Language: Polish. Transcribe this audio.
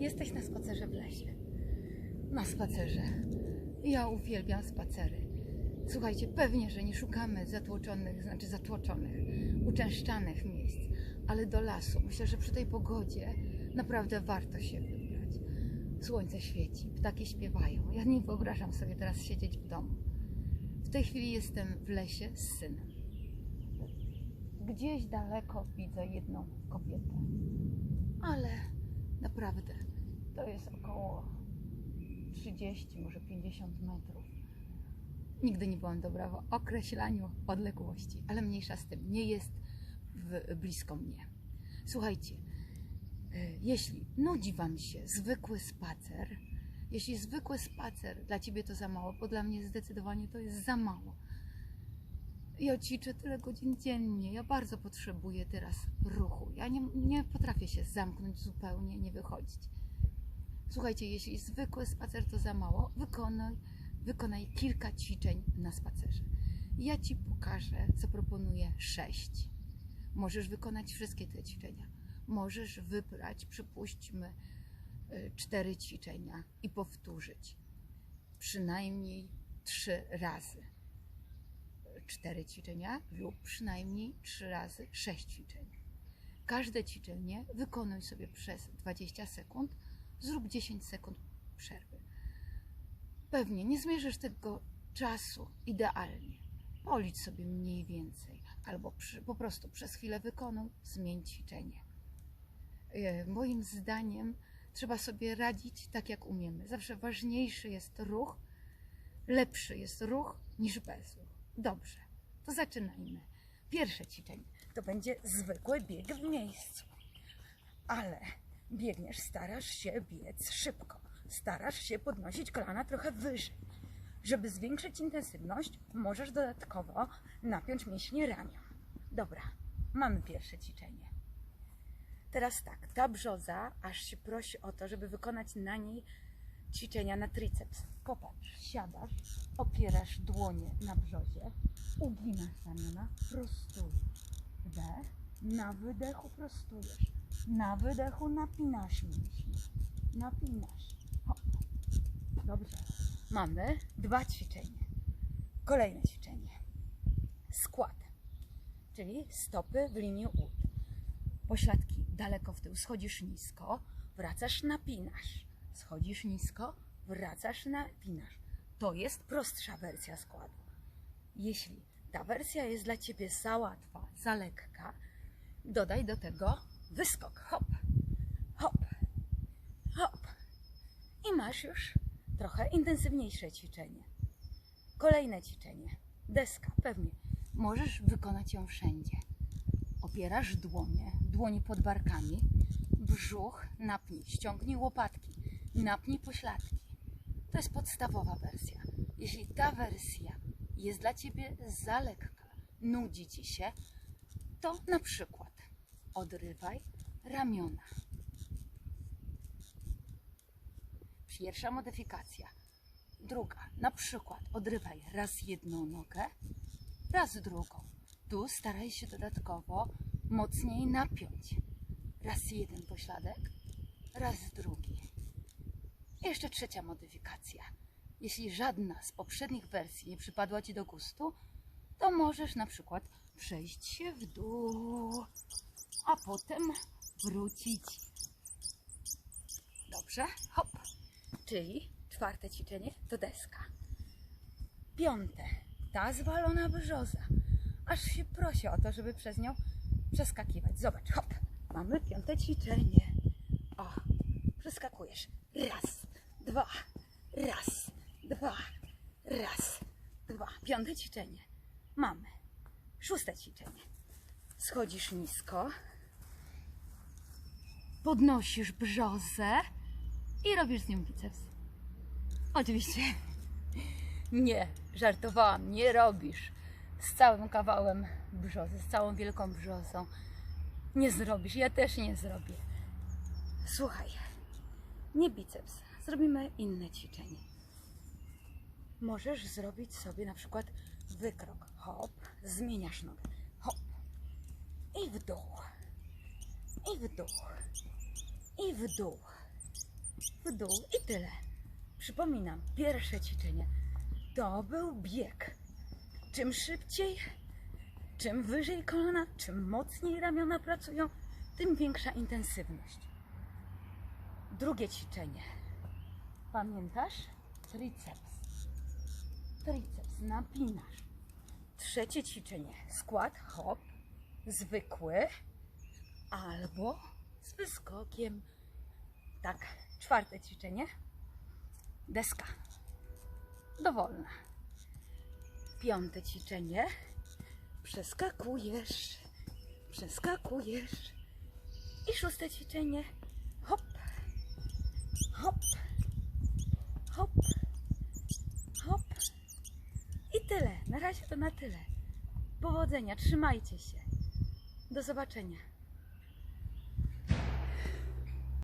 Jesteś na spacerze w lesie. Na spacerze. Ja uwielbiam spacery. Słuchajcie, pewnie, że nie szukamy zatłoczonych, znaczy zatłoczonych, uczęszczanych miejsc, ale do lasu. Myślę, że przy tej pogodzie naprawdę warto się wybrać. Słońce świeci, ptaki śpiewają. Ja nie wyobrażam sobie teraz siedzieć w domu. W tej chwili jestem w lesie z synem. Gdzieś daleko widzę jedną kobietę, ale naprawdę to jest około 30, może 50 metrów. Nigdy nie byłam dobra w określaniu odległości, ale mniejsza z tym, nie jest w, blisko mnie. Słuchajcie, y, jeśli nudzi Wam się zwykły spacer, jeśli zwykły spacer dla Ciebie to za mało, bo dla mnie zdecydowanie to jest za mało. Ja ćwiczę tyle godzin dziennie, ja bardzo potrzebuję teraz ruchu. Ja nie, nie potrafię się zamknąć zupełnie, nie wychodzić. Słuchajcie, jeśli zwykły spacer to za mało, wykonaj, kilka ćwiczeń na spacerze. Ja Ci pokażę, co proponuję sześć. Możesz wykonać wszystkie te ćwiczenia. Możesz wybrać, przypuśćmy, y, cztery ćwiczenia i powtórzyć przynajmniej trzy razy. Cztery ćwiczenia lub przynajmniej trzy razy sześć ćwiczeń. Każde ćwiczenie wykonuj sobie przez 20 sekund, zrób 10 sekund przerwy. Pewnie nie zmierzysz tego czasu idealnie. Policz sobie mniej więcej, albo przy, po prostu przez chwilę wykonuj, zmień ćwiczenie. E, Moim zdaniem trzeba sobie radzić tak, jak umiemy. Zawsze ważniejszy jest ruch, lepszy jest ruch niż bezruch. Dobrze, to zaczynajmy. Pierwsze ćwiczenie to będzie zwykły bieg w miejscu. Ale biegniesz, starasz się biec szybko. Starasz się podnosić kolana trochę wyżej. Żeby zwiększyć intensywność, możesz dodatkowo napiąć mięśnie ramion. Dobra, mamy pierwsze ćwiczenie. Teraz tak, ta brzoza aż się prosi o to, żeby wykonać na niej ćwiczenia na triceps. Popatrz, siadasz, opierasz dłonie na brzozie, uginasz ramiona, prostujesz. Wdech, na wydechu prostujesz. Na wydechu napinasz mięśnie. Napinasz. Hop. Dobrze. Mamy dwa ćwiczenia. Kolejne ćwiczenie. Skład, czyli stopy w linii ud. Pośladki daleko w tył. Schodzisz nisko, wracasz, napinasz. Schodzisz nisko, wracasz, napinasz. To jest prostsza wersja składu. Jeśli ta wersja jest dla Ciebie za łatwa, za lekka, dodaj do tego wyskok. Hop, hop, hop. I masz już trochę intensywniejsze ćwiczenie. Kolejne ćwiczenie. Deska, pewnie. Możesz wykonać ją wszędzie. Opierasz dłonie, dłonie pod barkami, brzuch napnij, ściągnij łopatki, napnij pośladki. To jest podstawowa wersja. Jeśli ta wersja jest dla Ciebie za lekka, nudzi Ci się, to na przykład odrywaj ramiona. Pierwsza modyfikacja. Druga, na przykład odrywaj raz jedną nogę, raz drugą. Tu staraj się dodatkowo mocniej napiąć. Raz jeden pośladek, raz drugi. Jeszcze trzecia modyfikacja. Jeśli żadna z poprzednich wersji nie przypadła Ci do gustu, to możesz na przykład przejść się w dół, a potem wrócić. Dobrze? Hop. Czyli czwarte ćwiczenie to deska. Piąte, ta zwalona brzoza. Aż się prosi o to, żeby przez nią przeskakiwać. Zobacz, hop, mamy piąte ćwiczenie. O, przeskakujesz. Raz, dwa, raz, dwa, raz, dwa. Piąte ćwiczenie. Mamy. Szóste ćwiczenie. Schodzisz nisko, podnosisz brzozę i robisz z nią biceps. Oczywiście nie, żartowałam, nie robisz z całym kawałem brzozy, z całą wielką brzozą. Nie zrobisz, ja też nie zrobię. Słuchaj, nie biceps, zrobimy inne ćwiczenie. Możesz zrobić sobie na przykład wykrok. Hop, zmieniasz nogę. Hop. I w dół. I w dół. I w dół. w dół i tyle. Przypominam, pierwsze ćwiczenie to był bieg. Czym szybciej, czym wyżej kolana, czym mocniej ramiona pracują, tym większa intensywność. Drugie ćwiczenie. Pamiętasz? Triceps. Triceps, napinasz. Trzecie ćwiczenie. Skład, hop, zwykły albo z wyskokiem. Tak, czwarte ćwiczenie. Deska. Dowolna. Piąte ćwiczenie. Przeskakujesz, przeskakujesz. I szóste ćwiczenie. Hop, hop, hop, hop. I tyle. Na razie to na tyle. Powodzenia, trzymajcie się. Do zobaczenia.